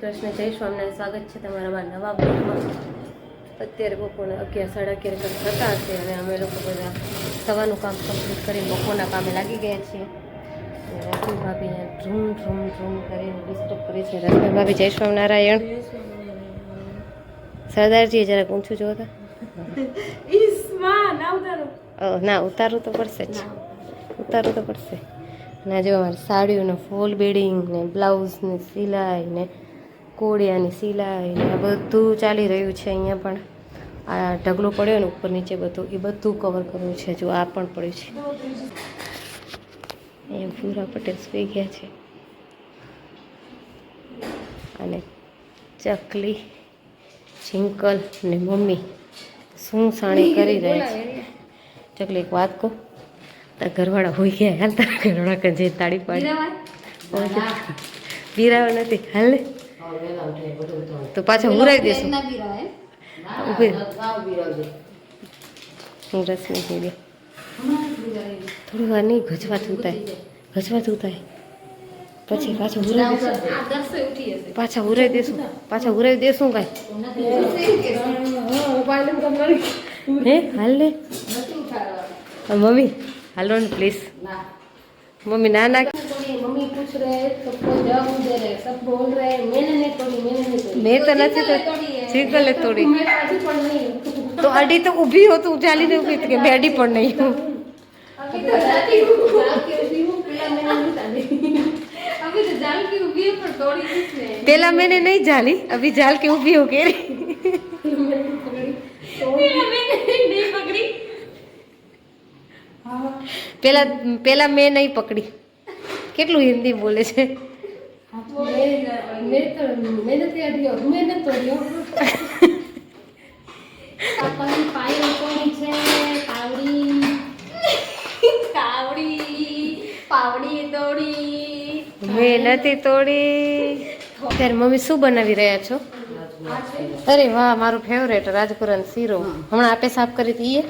શ્રી કૃષ્ણ જય સ્વામિનારાયણ. સ્વાગત છે તમારા મારા નવા બ્લોગમાં. અત્યારે બપોરને અગિયાર સાડા અગિયાર કંઈક થતા હશે અને અમે લોકો બધા સવારનું કામ કમ્પ્લીટ કરી બપોરના કામે લાગી ગયા છીએ. રશ્મિ ભાભી અહીંયા ધ્રૂમ ધ્રૂમ ધ્રૂમ કરીને ડિસ્ટર્બ કરે છે. રશ્મિ ભાભી જય સ્વામિનારાયણ. સરદારજી જરાક ઊંચું જોતા અ, ના ઉતારવું તો પડશે જ. ઉતારવું તો પડશે. ના જો અમારે સાડીઓનો ફોલ બેડિંગ ને બ્લાઉઝની સિલાઈ ને કોડિયાની સિલાઈ ને આ બધું ચાલી રહ્યું છે અહીંયા પણ. આ ઢગલો પડ્યો ને ઉપર નીચે બધું એ બધું કવર કરવું છે. જો આ પણ પડ્યું છે. અહીંયા પૂરા પટેલ સુઈ ગયા છે. અને ચકલી ચિંકલ ને મમ્મી શું સાણી કરી રહ્યા છે. ચકલી એક વાત કહું? તારા ઘરવાળા હોઈ ગયા હાલ તારા ઘરવાળા જે તાળી પાડી. બીરાવા નથી હાલ ને. તો પાછા ઉરાઈ દેશું ઊભી હું હું રસની કીધી થોડી વાર નહીં ગજવા થાય ગજવા થાય પછી પાછા ઉરાઈ દેશું પાછા ઉરાઈ દેશું પાછા ઉરાઈ દેશું કાંઈ. હે હાલ ને? મમ્મી હાલો ને પ્લીઝ मम्मी नाना मम्मी पूछ रहे सबको जवाब दे रहे सब बोल रहे मैंने नहीं तोड़ी मैंने नहीं तोड़ी मैं तो नहीं तोड़ी तो अड़ी तो उभी हो तो उजाली ने ऊभी थी मैं पड़ नहीं हूँ अभी तो जाती हूँ अभी तो जाल की है पर तोड़ी किसने पहला मैंने नहीं जाली अभी जाल के उभी हो गई मैंने પહેલાં પહેલાં મેં નહીં પકડી. કેટલું હિન્દી બોલે છે? મેં નથી તોડી. ત્યારે મમ્મી શું બનાવી રહ્યા છો? અરે વાહ મારું ફેવરેટ રાજકુરન શીરો. હમણાં આપે સાફ કરી હતી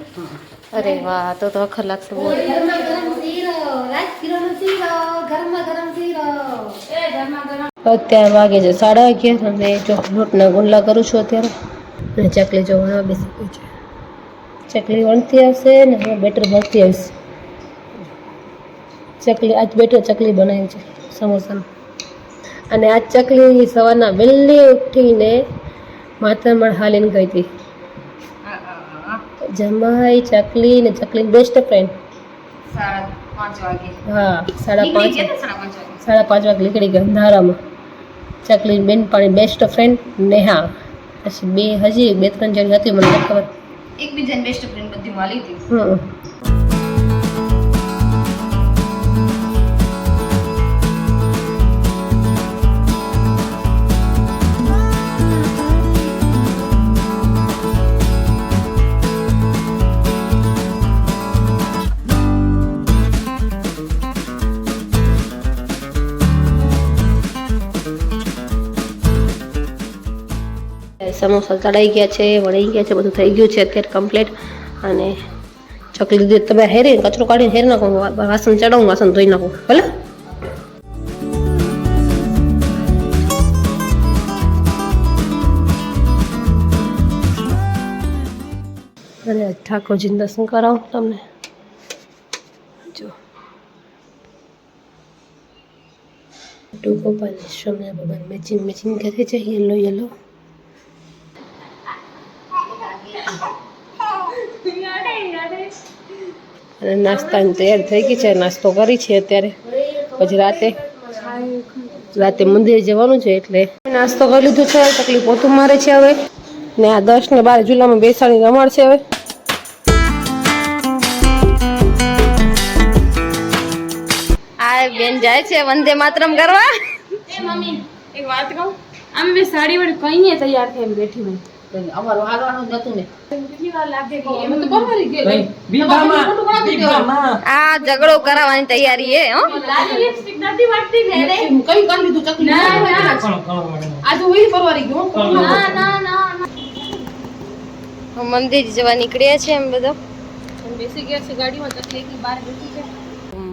અરે વાહ તો તો અખર લાગશે બહુ ગરમા ગરમ શીરો રાજકીરોનો શીરો ગરમા ગરમ શીરો. એ ગરમા ગરમ. અત્યારે વાગે છે સાડા અગિયાર અને જો લોટના ગુંડલા કરું છું અત્યારે. અને ચકલી જો વણવા બેસી ગઈ છે. ચકલી વણતી આવશે ને હું બેટર ભરતી આવશે. ચકલી આજ બેટર ચકલી બનાવી છે સમોસાનું. અને આ ચકલી સવારના વહેલી ઉઠીને માથામાં હાલીને ગઈ હતી. જમાઈ ચકલી ને ચકલી બેસ્ટ ફ્રેન્ડ હા સાડા પાંચ સાડા પાંચ વાગે? નીકળી ગયા અંધારામાં. ચકલી બેન પાણી બેસ્ટ ફ્રેન્ડ નેહા પછી બે હજી બે ત્રણ જણ હતી મને ખબર. એકબીજાને બેસ્ટ ફ્રેન્ડ બધી મળી હતી. હમ. સમોસા ચડાઈ ગયા છે વળી ગયા છે, બધું થઈ ગયું છે અત્યારે કમ્પ્લીટ અને ચકલી દીધી તમે હેરી, કચરો કાઢીને હેરી નાખો વાસણ ચડાવું વાસણ ધોઈ નાખું. ભલે? અને ઠાકોરજીને દર્શન કરાવું તમને. જો. ગોપાલ સ્વામી ભગવાન મેચિંગ મેચિંગ કરે છે, યલો યલો. અને નાસ્તાની તૈયાર થઈ ગઈ છે. નાસ્તો કરી છે અત્યારે. પછી રાતે રાતે મંદિરે જવાનું છે એટલે નાસ્તો કરી લીધો છે. તકલીફ પોતું મારે છે હવે. ને આ દસ ને બાર જુલામાં બેસાડી રમાડ છે હવે. આ બેન જાય છે વંદે માતરમ કરવા. એ મમ્મી એક વાત કહું? આમ મેં સાડી વડે કઈ નહીં તૈયાર થઈને બેઠી મેં અમારું જ નતું ને. આ ઝઘડો કરાવવાની તૈયારી એ હો? લાલી લિપસ્ટિક નથી વાટતી ને રે કઈ કરી લીધું? ચકલી ના ના. આજે હું પરવારી ગયો ના ના ના મંદિર જવા નીકળ્યા છે એમ બધો. બેસી ગયા છે ગાડીમાં તો બહાર બેસી છે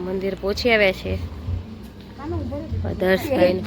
મંદિર પહોંચી આવ્યા છે. દર્શભાઈ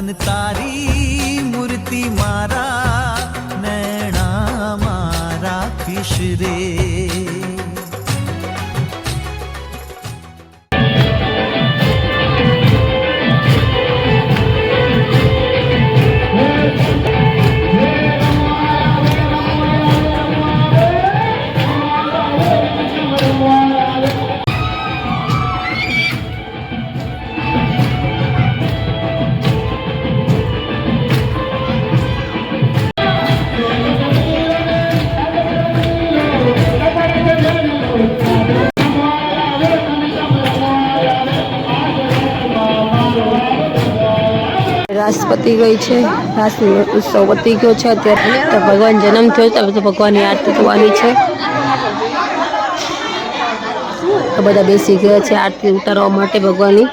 મોહન તારી મૂર્તિ મારા નૈણા મારા ખિશ રે પતી ગઈ છે. રાસનો ઉત્સવ પતી ગયો છે. અત્યારે તો ભગવાન જન્મ થયો છે. તો ભગવાનની આરતી થવાની છે. તો બધા બેસી ગયા છે આરતી ઉતારવા માટે ભગવાનની.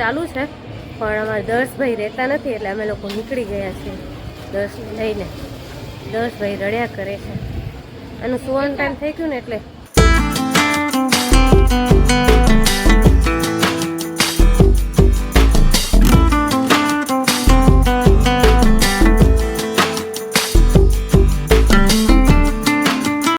ચાલુ છે, પણ અમારા દર્શભાઈ રહેતા નથી એટલે અમે લોકો નીકળી ગયા છીએ દર્શને લઈને. દર્શભાઈ રડ્યા કરે છે. આનું સુવર્ણ ટાઈમ થઈ ગયું ને એટલે.